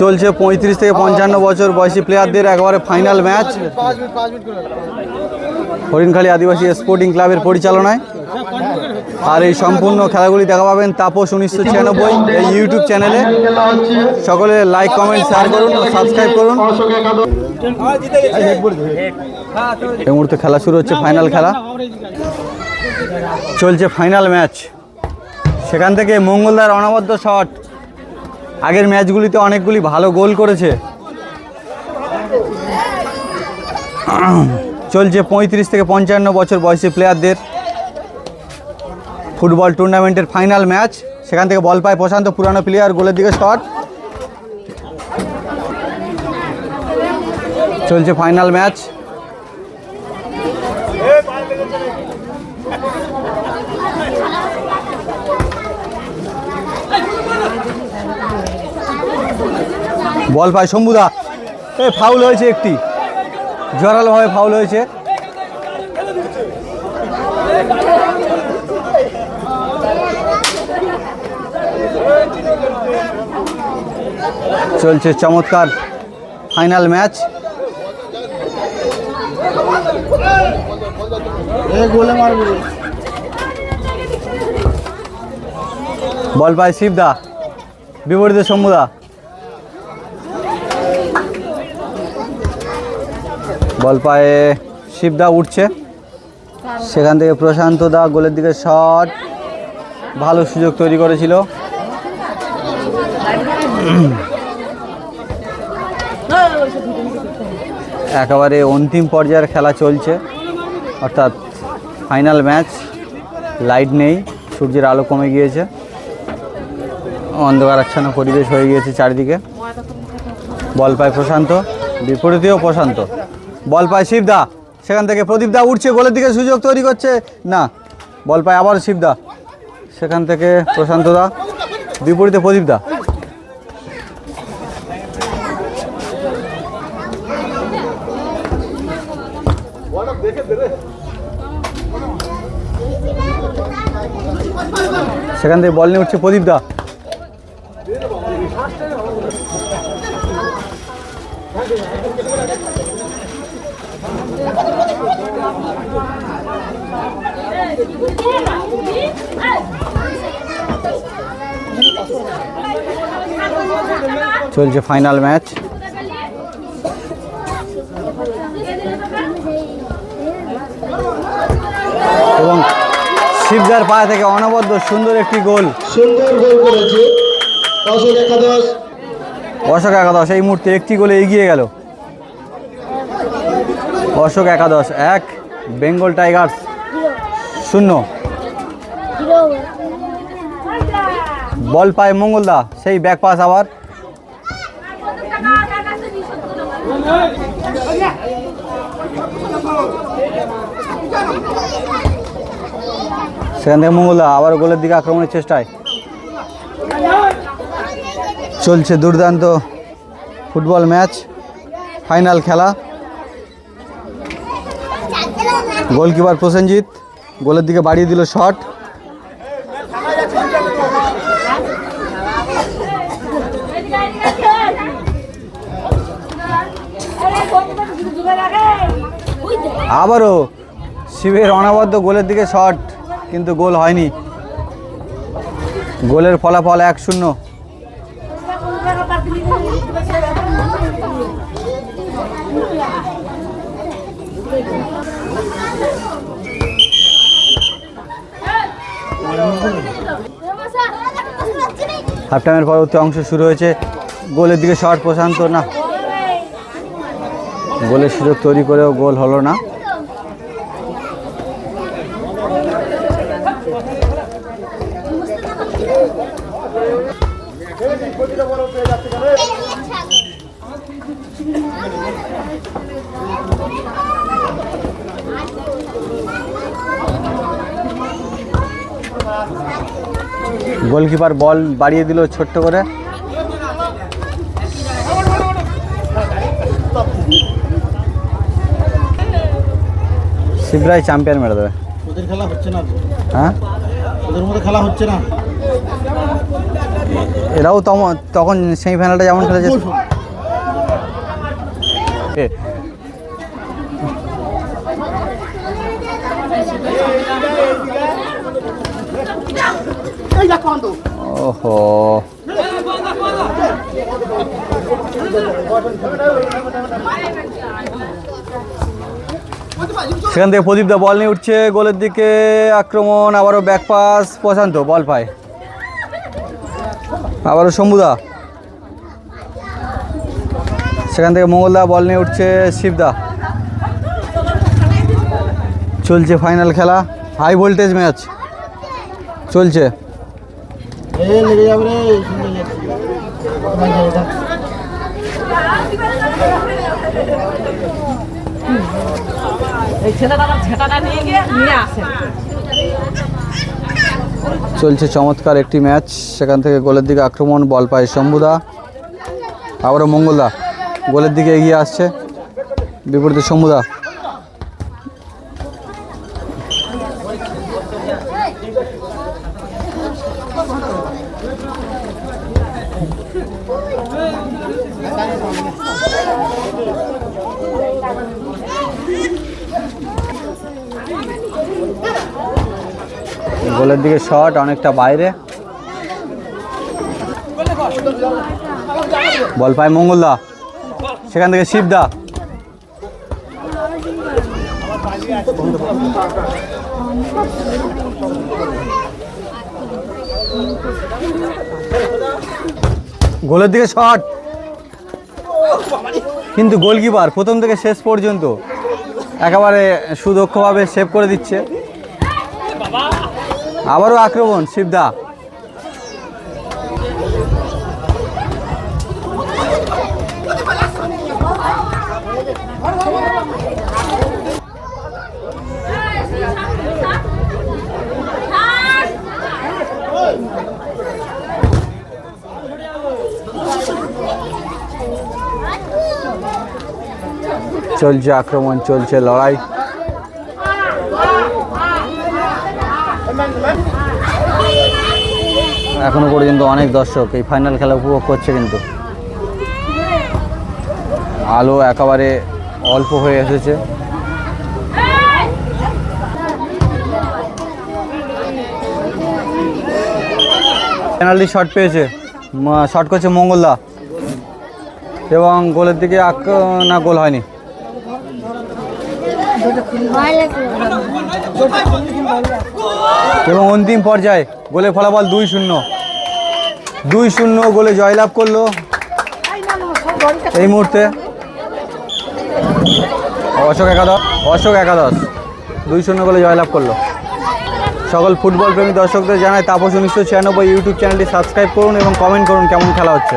চলছে পঁয়ত্রিশ থেকে পঞ্চান্ন বছর বয়সী প্লেয়ারদের একবারে ফাইনাল ম্যাচ হরিণখালী আদিবাসী স্পোর্টিং ক্লাবের পরিচালনায়। আর এই সম্পূর্ণ খেলাগুলি দেখা পাবেন তাপস উনিশশো ছিয়ানব্বই এই ইউটিউব চ্যানেলে সকলে লাইক কমেন্ট শেয়ার করুন সাবস্ক্রাইব করুন। এই মুহূর্তে খেলা শুরু হচ্ছে ফাইনাল খেলা। চলছে ফাইনাল ম্যাচ সেখান থেকে মঙ্গলদার অনবদ্য শট আগের ম্যাচগুলিতে অনেকগুলি ভালো গোল করেছে। চলছে পঁয়ত্রিশ থেকে পঞ্চান্ন বছর বয়সী প্লেয়ারদের ফুটবল টুর্নামেন্টের ফাইনাল ম্যাচ সেখান থেকে বল পায় প্রশান্ত, পুরানো প্লেয়ার গোলের দিকে শট চলছে ফাইনাল ম্যাচ বল পায় শম্ভুদা। এ ফাউল হয়েছে একটি। জোরালোভাবে ফাউল হয়েছে। চলছে চমৎকার ফাইনাল ম্যাচ। বল পায় শিবদা। বিপরীতে শম্ভুদা। বল পায়ে শিবদা উঠছে। সেখান থেকে প্রশান্ত দা গোলের দিকে শট ভালো সুযোগ তৈরি করেছিল। একেবারে অন্তিম পর্যায়ের খেলা চলছে। অর্থাৎ ফাইনাল ম্যাচ লাইট নেই, সূর্যের আলো কমে গিয়েছে। অন্ধকারাচ্ছন্ন পরিবেশ হয়ে গিয়েছে চারিদিকে। বল পায় প্রশান্ত, বিপরীতেও প্রশান্ত। বল পায় শিবদা। সেখান থেকে প্রদীপদা উঠছে গোলের দিকে সুযোগ তৈরি করছে। না, বল পায় আবার শিবদা। সেখান থেকে প্রশান্ত দা, বিপরীতে প্রদীপদা সেখান থেকে বল নিয়ে উঠছে প্রদীপদা চলছে ফাইনাল ম্যাচ। এবং শিবদার পা থেকে অনবদ্য সুন্দর একটি গোল। সুন্দর গোল করেছে। অশোক একাদশ। অশোক একাদশ এই মুহূর্তে একটি গোলে এগিয়ে গেল। অশোক একাদশ এক বেঙ্গল টাইগার্স শূন্য। বল পায় মঙ্গলদা সেই ব্যাক পাস আবার। সেখান থেকে মঙ্গলদা আবার গোলের দিকে আক্রমণের চেষ্টায়। চলছে দুর্দান্ত ফুটবল ম্যাচ, ফাইনাল খেলা। গোলকিপার প্রসেনজিৎ গোলের দিকে বাড়িয়ে দিল শট। আবারও শিবের অনাবদ্ধ গোলের দিকে শট, কিন্তু গোল হয়নি। গোলের ফলাফল এক শূন্য। হাফ টাইমের পরবর্তী অংশ শুরু হয়েছে। গোলের দিকে শট প্রশান্ত, না। গোলের সুযোগ তৈরি করেও গোল হলো না। গোলকিপার বল বাড়িয়ে দিল ছোট্ট করে। শিবরাই চ্যাম্পিয়ন মেরে দেবে। ওদের খেলা হচ্ছে না হ্যাঁ? ওদের মধ্যে খেলা হচ্ছে না। এরাও তখন সেমিফাইনালটা যেমন খেলেছে। ওহো। সেখান থেকে প্রদীপ দা বল নিয়ে উঠছে গোলের দিকে আক্রমণ আবারও ব্যাক পাস প্রশান্ত বল পায়। আবারও শম্ভুদা। সেখান থেকে মঙ্গলদা বল নিয়ে উঠছে শিবদা। চলছে ফাইনাল খেলা হাই ভোল্টেজ ম্যাচ চলছে। ছেলেটা নিয়ে গিয়ে নিয়ে আসে। চলছে চমৎকার একটি ম্যাচ। সেখান থেকে গোলের দিকে আক্রমণ, বল পায় শম্ভুদা। আবারও মঙ্গলদা গোলের দিকে এগিয়ে আসছে। বিপরীতে শম্ভুদা। গোলের দিকে শট অনেকটা বাইরে। বল পায় মঙ্গলদা সেখান থেকে শিবদা গোলের দিকে শট কিন্তু গোলকিপার প্রথম থেকে শেষ পর্যন্ত একেবারে সুদক্ষভাবে সেভ করে দিচ্ছে। আবারও আক্রমণ শিবদা চলছে আক্রমণ চলছে লড়াই। এখনও পর্যন্ত অনেক দর্শক এই ফাইনাল খেলা উপভোগ করছে কিন্তু। আলো একেবারে অল্প হয়ে এসেছে। পেনাল্টি শট পেয়েছে। শট করছে মঙ্গলদা। এবং গোলের দিকে আক- না, গোল হয়নি। এবং অন্তিম পর্যায়ে গোলে ফলাফল দুই শূন্য। দুই শূন্য গোলে জয়লাভ করল। এই মুহূর্তে অশোক একাদশ অশোক একাদশ, দুই শূন্য গোলে জয়লাভ করল। সকল ফুটবল প্রেমী দর্শকদের জানায় তাপস উনিশশো ছিয়ানব্বই ইউটিউব চ্যানেলটি সাবস্ক্রাইব করুন এবং কমেন্ট করুন কেমন খেলা হচ্ছে।